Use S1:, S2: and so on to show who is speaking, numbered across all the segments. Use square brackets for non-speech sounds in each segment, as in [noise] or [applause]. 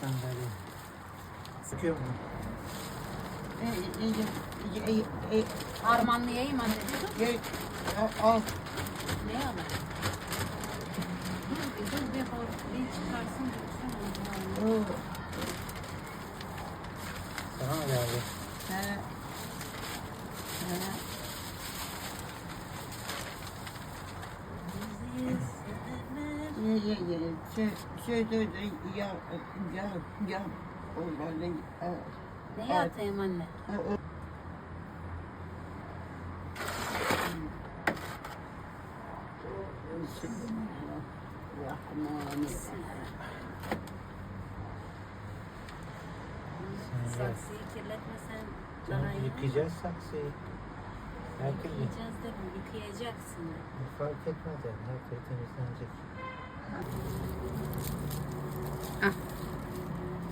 S1: Sandalye. Sıkıyor mu?
S2: E, e, e, e,
S3: Harmanlayayım anne dedim.
S2: e, al, al.
S3: Ne yalan? Dur dur bir hor bir çıkarsın.
S2: Oo,
S1: Sana mı geldi?
S2: he, he. Ye, ye, ye. Şey, şey, şey, şey, ya, ya, ya. Onları, e,
S3: Ne atayım anne? Saksıyı kirletmesen daha iyi.
S1: yıkayacağız saksıyı.
S3: Yıkayacağız dedim, yıkayacaksın.
S1: Fark etmez yani. Her şey temizlenecek.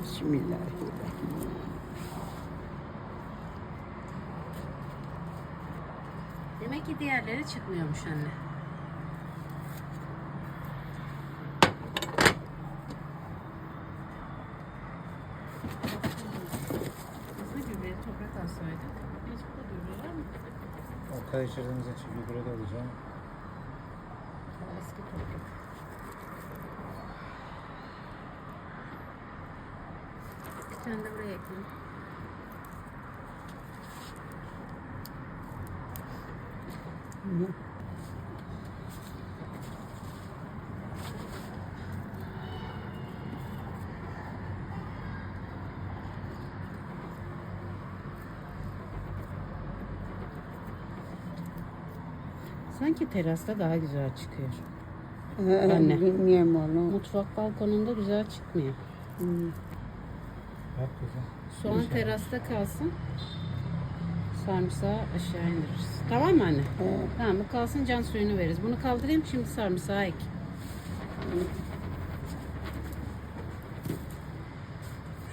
S2: Bismillahirrahmanirrahim.
S3: Demek ki diğerleri çıkmıyormuş anne. Hızlı gübreli toprak alsaydık. Mecbur gübreler mi?
S1: O karıştırdığımız için gübre de alacağım.
S3: Eski toprak. Tane de buraya ekledim. Sanki terasta daha güzel çıkıyor. Anne.
S2: Bilmiyorum onu.
S3: Mutfak balkonunda güzel çıkmıyor.
S2: Hmm.
S3: Soğan terasta kalsın. Sarımsağı aşağı indiririz. Tamam mı anne?
S2: He.
S3: Tamam bu kalsın can suyunu veririz. Bunu kaldırayım şimdi sarımsağı ek.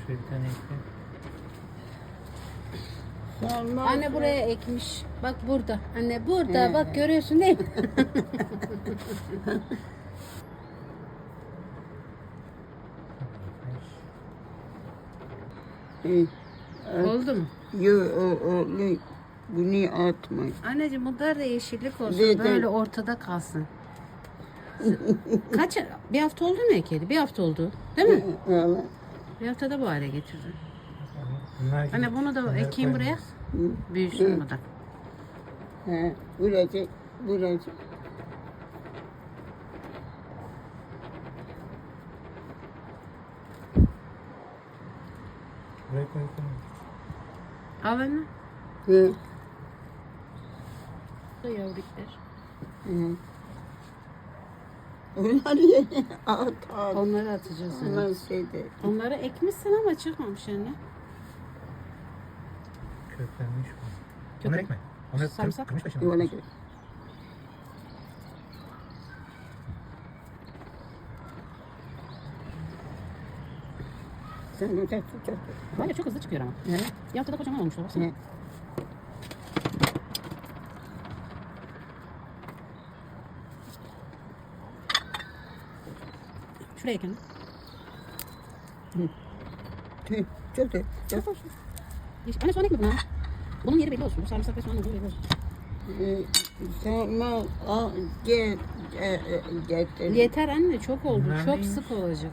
S1: Şuraya bir tane ekle.
S2: Sarmaz
S3: Anne buraya ekmiş. Bak burada. Anne burada.
S2: He.
S3: Bak görüyorsun değil mi? [laughs]
S2: Ee,
S3: Oldu mu?
S2: Yo, o, o, ne? Bunu atma.
S3: Anneciğim bunlar da yeşillik olsun.
S2: Neden?
S3: Böyle ortada kalsın. Kaç bir hafta oldu mu ekeli? Bir hafta oldu. Değil mi?
S2: Valla.
S3: Bir haftada bu hale
S1: gibi.
S3: Anne bunu da ekeyim buraya. Büyüsün bu da.
S2: He, burası, burası.
S1: Buraya koy koy.
S3: Al anne.
S2: He,
S3: Bu Yavruklar.
S2: he. Onları yine at, at.
S3: Onları atacağız. anne.
S2: Onlar şeyde.
S3: Onları ekmişsin ama çıkmamış anne.
S1: Köklenmiş bu. Ekme. Onu kır,
S3: Sarımsak?
S1: kırmış başına.
S2: Yola Sen de tut, tut.
S3: Hayır çok hızlı çıkıyor ama.
S2: He,
S3: Bir haftada kocaman olmuş baksana.
S2: he.
S3: Şuraya.
S2: Tut, tut, tut.
S3: Çok hoş. Yeşil- Anne soğan ekme buna. Bunun yeri belli olsun. Bu sarımsak ve soğanın yeri belli olsun.
S2: Ee, al, gel, e, e.
S3: Yeter anne çok oldu. Çok sık olacak.